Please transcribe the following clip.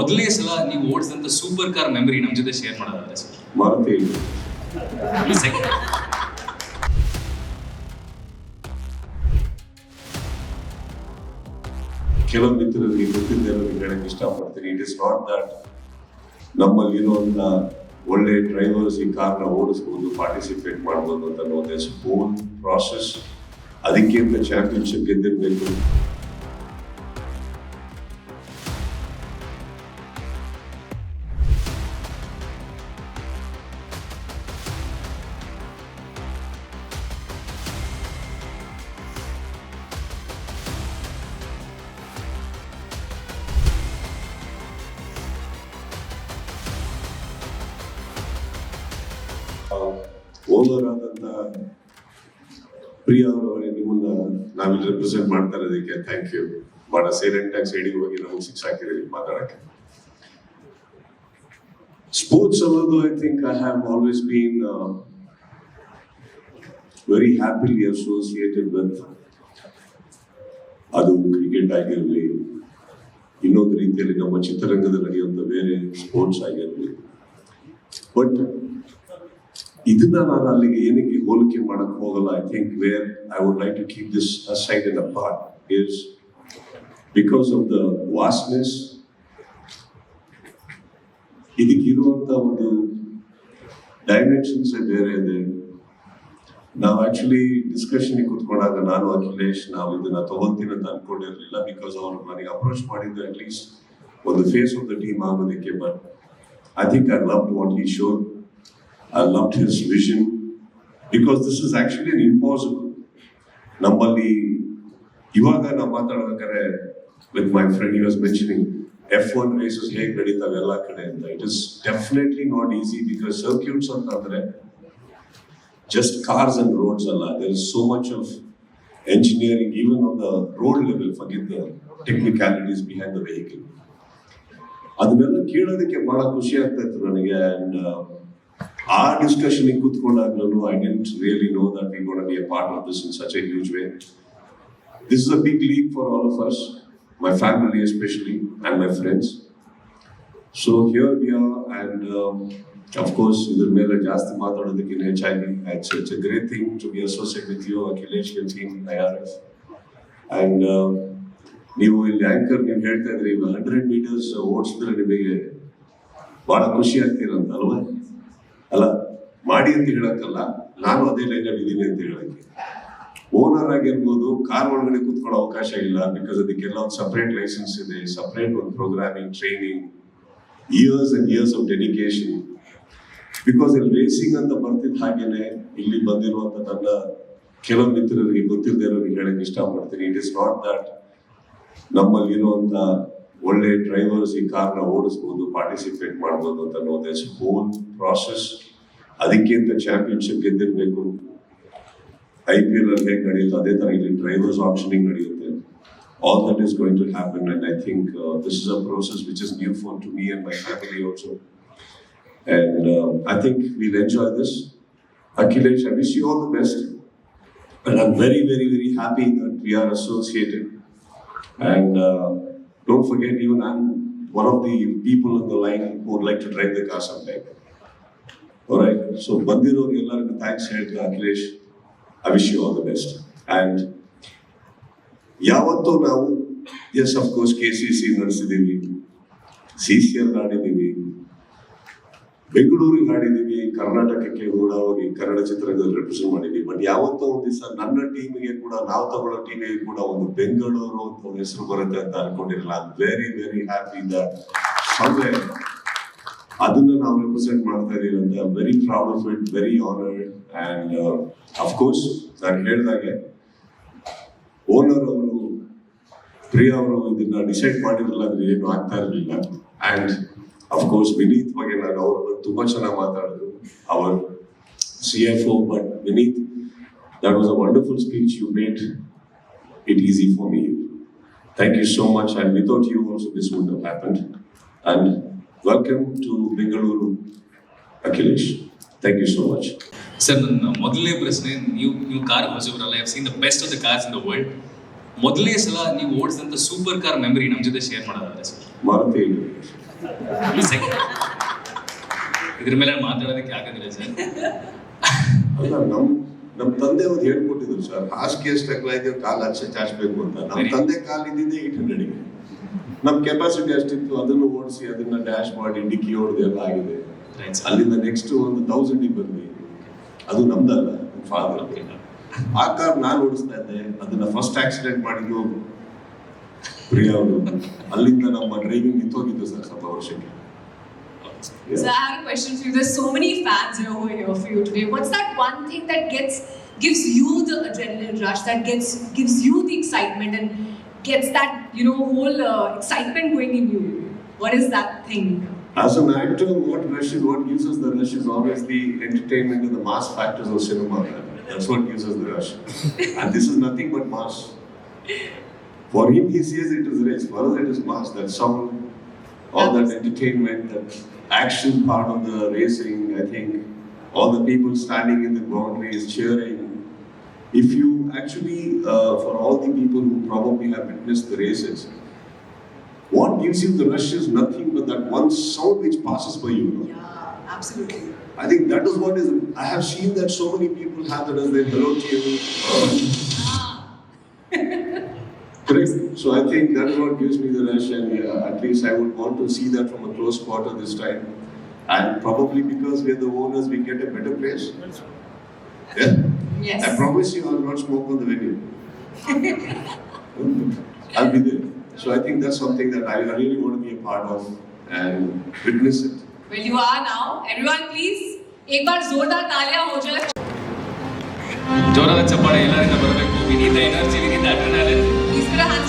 ಮೊದಲನೇ ಸಲ ನೀವು ಓಡಿಸಿದಂತ ಸೂಪರ್ ಕಾರ್ ಮೆಮರಿ ನಮ್ಮ ಜೊತೆ ಶೇರ್ ಮಾಡೋದಾದ್ರೆ ಸರ್ ಮಾರುತಿ. ಕೆಲವು ಮಿತ್ರರಿಗೆ ಗೊತ್ತಿದ್ದವರಿಗೆ ಹೇಳಕ್ಕೆ ಇಷ್ಟಪಡ್ತೀನಿ ಇಟ್ ಇಸ್ ನಾಟ್ ದಟ್ ನಮ್ಮಲ್ಲಿ ಇರುವಂತ ಒಳ್ಳೆ ಡ್ರೈವರ್ಸ್ ಈ ಕಾರ್ನ ಓಡಿಸ್ಬೋದು ಪಾರ್ಟಿಸಿಪೇಟ್ ಮಾಡ್ಬೋದು ಅಂತ ಒಂದು ಹೋಲ್ ಪ್ರಾಸೆಸ್ ಅದಕ್ಕೆ ಅಂತ ಚಾಂಪಿಯನ್ಶಿಪ್ ಗೆದ್ದಿರ್ಬೇಕು. ಓನರ್ ಪ್ರಿಯ ಅವರವರೇ ನಿಮ್ಮನ್ನ ನಾವಿಲ್ಲಿ ರೆಪ್ರೆಸೆಂಟ್ ಮಾಡ್ತಾ ಇರೋದಕ್ಕೆ ಥ್ಯಾಂಕ್ ಯು ಬಹಳ ಸೈಲೆಂಟ್ ಆಗಿ ಸೈಡಿಗೆ ಹೋಗಿ ನಾವು ಸಿಕ್ಸ್ ಹಾಕಿದ್ರಿ ಮಾತಾಡಕ್ಕೆ. ಸ್ಪೋರ್ಟ್ಸ್ ಅನ್ನೋದು I think I have always been very happily associated with ಅದು ಕ್ರಿಕೆಟ್ ಆಗಿರಲಿ, ಇನ್ನೊಂದು ರೀತಿಯಲ್ಲಿ ನಮ್ಮ ಚಿತ್ರರಂಗದಲ್ಲಿ ನಡೆಯುವಂತ ಬೇರೆ ಸ್ಪೋರ್ಟ್ಸ್ ಆಗಿರಲಿ. ಬಟ್ ಇದನ್ನ ನಾನು ಅಲ್ಲಿಗೆ ಏನಕ್ಕೆ ಹೋಲಿಕೆ ಮಾಡಕ್ ಹೋಗಲ್ಲ? I think where I would like to keep this aside in a part is because of the vastness ಇದಕ್ಕಿರುವಂತ ಒಂದು ಡೈಮೆನ್ಷನ್ಸ್ ಬೇರೆ ಇದೆ. ನಾವು ಆಕ್ಚುಲಿ ಡಿಸ್ಕಷನ್ ಕುತ್ಕೊಂಡಾಗ ನಾನು ಅಖಿಲೇಶ್, ನಾವು ಇದನ್ನ ತಗೊಂತೀನಿ ಅಂತ ಅನ್ಕೊಂಡಿರಲಿಲ್ಲ ಬಿಕಾಸ್ ಅವ್ರು ನನಗೆ ಅಪ್ರೋಚ್ ಮಾಡಿದ್ದು ಅಟ್ಲೀಸ್ಟ್ ಒಂದು ಫೇಸ್ ಆಫ್ ದ ಟೀಮ್ ಆಗೋದಕ್ಕೆ but I think I love what ಈ show I loved his vision, because this is actually an impossible. ನಮ್ಮಲ್ಲಿ ಇವಾಗ ನಾವು ಮಾತಾಡ್ಬೇಕಾದ್ರೆ with my friend you was mentioning F one races ಹೇಗೆ ನಡೀತಾವೆ ಎಲ್ಲ ಕಡೆ ಅಂತ. It is definitely not easy because circuits ಅಂತಂದ್ರೆ ಜಸ್ಟ್ ಕಾರ್ಸ್ ಅಂಡ್ ರೋಡ್ಸ್ ಅಲ್ಲ. There is so much of engineering even on the road level for the technicalities behind the vehicle ಅದನ್ನೆಲ್ಲ ಕೇಳೋದಕ್ಕೆ ಬಹಳ ಖುಷಿ ಆಗ್ತಾ ಇತ್ತು ನನಗೆ. ಅಂಡ್ ಆ discussion ಕೂತ್ಕೊಂಡಾಗ್ಲೂ I didn't really know that we gonna be a part of this in such a huge way this is a big leap for all of us my family especially and my friends so here we are and of course ಇದ್ರ ಮೇಲೆ ಜಾಸ್ತಿ ಮಾತಾಡೋದಕ್ಕಿಂತ ಹೆಚ್ಚಾಗಿ it's it's a great thing to be associate with you Akhilesh your team I R F and ನೀವು ಇಲ್ಲಿ anchor ನೀವು ಹೇಳ್ತಾ ಇದ್ರಿ ಹಂಡ್ರೆಡ್ ಮೀಟರ್ಸ್ ಓಡಿಸಿದ್ರೆ ನಿಮಗೆ ಬಹಳ ಖುಷಿ ಆಗ್ತೀರಂತ ಅಲ್ವಾ ಅಲ್ಲ, ಮಾಡಿ ಅಂತ ಹೇಳಕ್ಕಲ್ಲ, ನಾನು ಅದೇ ಲೈನಲ್ಲಿ ಇದ್ದೀನಿ ಅಂತ ಹೇಳಕ್ಕೆ. ಓನರ್ ಆಗಿರ್ಬೋದು ಕಾರ್ ಒಳಗಡೆ ಕೂತ್ಕೊಳ್ಳೋ ಅವಕಾಶ ಇಲ್ಲ ಬಿಕಾಸ್ ಅದಕ್ಕೆಲ್ಲ ಒಂದು ಸಪ್ರೇಟ್ ಲೈಸೆನ್ಸ್ ಇದೆ ಸಪ್ರೇಟ್ ಒಂದು programming training years and years of dedication because ಇಲ್ಲಿ ರೇಸಿಂಗ್ ಅಂತ ಬರ್ತಿದ್ದ ಹಾಗೇನೆ, ಇಲ್ಲಿ ಬಂದಿರುವಂತ ನನ್ನ ಕೆಲವು ಮಿತ್ರರಿಗೆ ಗೊತ್ತಿಲ್ಲದೆ ಇರೋರಿಗೆ ಹೇಳಕ್ ಇಷ್ಟಪಡ್ತೀನಿ. ಇಟ್ ಇಸ್ ನಾಟ್ ದಟ್ ನಮ್ಮಲ್ಲಿ ಇರುವಂತ ಒಳ್ಳೆ ಡ್ರೈವರ್ಸ್ ಈ ಕಾರ್ನ ಓಡಿಸ್ಬೋದು ಪಾರ್ಟಿಸಿಪೇಟ್ ಮಾಡ್ಬೋದು ಅಂತ ಅನ್ನೋದೇ ಹೋಲ್ ಪ್ರಾಸೆಸ್ ಅದಕ್ಕೆ ಅಂತ ಚಾಂಪಿಯನ್ಶಿಪ್ ಗೆದ್ದಿರ್ಬೇಕು ಐ ಪಿ ಎಲ್ ಅಲ್ಲಿ ಹೇಗೆ ನಡೆಯುತ್ತೆ ಅದೇ ತರ ಇಲ್ಲಿ ಡ್ರೈವರ್ಸ್ ಆಪ್ಷನಿಂಗ್ ನಡೆಯುತ್ತೆ all that is going to happen and I think this is a process which is new for to me and my family also and I think will enjoy this Akhilesh I wish you all the best And I'm very, very, very happy that we are associated. And uh, don't forget, even I'm one of the people in the line who would like to drive the car sometime. All right. So, Bandiru, ಎಲ್ಲರಿಗೂ thanks ಹೇಳ್ತಾ Akhilesh. I wish you all the best. And ಯಾವತ್ತೂ ನಾವು yes of course K C C ನಡೆಸಿದ್ದೀವಿ C C ಬೆಂಗಳೂರಿಗೆ ಹಾಡಿದೀವಿ ಕರ್ನಾಟಕಕ್ಕೆ ಕೂಡ ಹೋಗಿ ಕನ್ನಡ ಚಿತ್ರರಂಗದಲ್ಲಿ ರೆಪ್ರೆಸೆಂಟ್ ಮಾಡಿದ್ದೀವಿ. ಬಟ್ ಯಾವತ್ತೋ ಒಂದು ದಿವಸ ನನ್ನ ಟೀಮಿಗೆ ಕೂಡ, ನಾವು ತಗೊಳ್ಳೋ ಟೀಮಿಗೆ ಕೂಡ ಒಂದು ಬೆಂಗಳೂರು ಅಂತ ಒಂದು ಹೆಸರು ಬರುತ್ತೆ ಅಂತ ಅನ್ಕೊಂಡಿರಲ್ಲ. ವೆರಿ ವೆರಿ ಹ್ಯಾಪಿ ದಟ್ ಅದನ್ನ ನಾವು ರೆಪ್ರೆಸೆಂಟ್ ಮಾಡ್ತಾ ಇದೀವಿ ಅಂತ very proud of it very honoured and of course ನಾನು ಹೇಳಿದಾಗೆ ಓನರ್ ಅವರು, ಪ್ರಿಯಾ ಅವರು ಇದನ್ನ ಡಿಸೈಡ್ ಮಾಡಿರಲ್ಲ ಅಂದ್ರೆ ಏನು ಆಗ್ತಾ ಇರಲಿಲ್ಲ. ಅಂಡ್ ಅಫ್ಕೋರ್ಸ್ ವಿನೀತ್ ಬಗ್ಗೆ ನಾನು ಅವ್ರನ್ನ ತುಂಬಾ ಚೆನ್ನಾಗಿ ಮಾತಾಡಿದ್ರು. Our C F O but Vineet that was a wonderful speech you made it easy for me thank you so much and without you also this would have happen and welcome to Bengaluru Akhilesh thank you so much sir ನನ್ನ ಮೊದಲನೇ ಪ್ರಶ್ನೆ ನೀವು ನೀವು car ಹೊಸಬರಲ್ಲ I seen the best of the cars in the world ಮೊದಲನೇ ಸಲ ನೀವು ಓಡಿಸಿದಂಥ super car memory ನಮ್ಮ ಜೊತೆ ಶೇರ್ ಮಾಡೋದಾದ್ರೆ ಸರ್ ಮಾರುತಿ ಇದ್ರ ಮೇಲೆ ಮಾತಾಡೋದಕ್ಕೆ ಆಗೋದಿಲ್ಲ ಸರ್? ಅಲ್ಲ ನಮ್ ನಮ್ ತಂದೆ ಅವ್ರು ಹೇಳ್ಕೊಟ್ಟಿದ್ರು ಸರ್ ಹಾಸಿಗೆ ಎಷ್ಟು ಅಗಲ ಇದೆಯೋ ಕಾಲು ಅಚ್ಚೆ ಚಾಚಬೇಕು ಅಂತ. ನಮ್ ತಂದೆ ಕಾಲ್ ಇದ್ದಿದ್ದೆ ಏಟ್ ಹಂಡ್ರೆಡ್ ನಮ್ ಕೆಪಾಸಿಟಿ ಅಷ್ಟಿತ್ತು ಅದನ್ನು ಓಡಿಸಿ ಅದನ್ನ ಡ್ಯಾಶ್ ಮಾಡಿ ಡಿಕ್ಕಿ ಹೊಡೆದು ಎಲ್ಲ ಆಗಿದೆ. ಅಲ್ಲಿಂದ ನೆಕ್ಸ್ಟ್ ಒಂದು ತೌಸಂಡ್ ಬಂದ್ವಿ. ಅದು ನಮ್ದಲ್ಲ ಫಾದರ್. ಆ ಕಾರ್ ನಾನು ಓಡಿಸ್ತಾ ಇದ್ದೆ ಅದನ್ನ ಫಸ್ಟ್ ಆಕ್ಸಿಡೆಂಟ್ ಮಾಡಿದ್ದು ಪ್ರಿಯಾ ಅವರು. ಅಲ್ಲಿಂದ ನಮ್ಮ ಡ್ರೈವಿಂಗ್ ನಿಂತೋಗಿದ್ದು ಸರ್ ಸ್ವಲ್ಪ ವರ್ಷಕ್ಕೆ. So I have a question for you. There's so many fans are here for you today. What's that one thing that gets gives you the adrenaline rush, that gets gives you the excitement and gets that you know whole uh, excitement going in you? What is that thing? As an actor, what rush is what gives us the rush is always the entertainment and the mass factors of cinema. That's what gives us the rush. and this is nothing but mass. For him, he says it is race. For us, it is mass. That sound, all that entertainment, that action part of the racing, I think, all the people standing in the boundaries cheering. If you actually, uh, for all the people who probably have witnessed the races, what gives you the rush is nothing but that one sound which passes by you. Yeah, absolutely. I think that is what is. I have seen that so many people have that as their hello. Correct. So I think that is what gives me the rush, and uh, at least I would want to see that from a close quarter this time. And probably because we are the owners, we get a better place. Yeah. Yes. I promise you, I will not smoke on the venue. I'll be there. So I think that's something that I I really want to be a part of and witness it. Well, you are now. Everyone, please. एक बार जोरदार तालियां हो जाए ಜೋರಾದ ಚಪ್ಪಾಳೆ ಎಲ್ಲರಿಂದ ಬರಬೇಕು Vineeta energy Vineeta adrenaline Please put your hands together.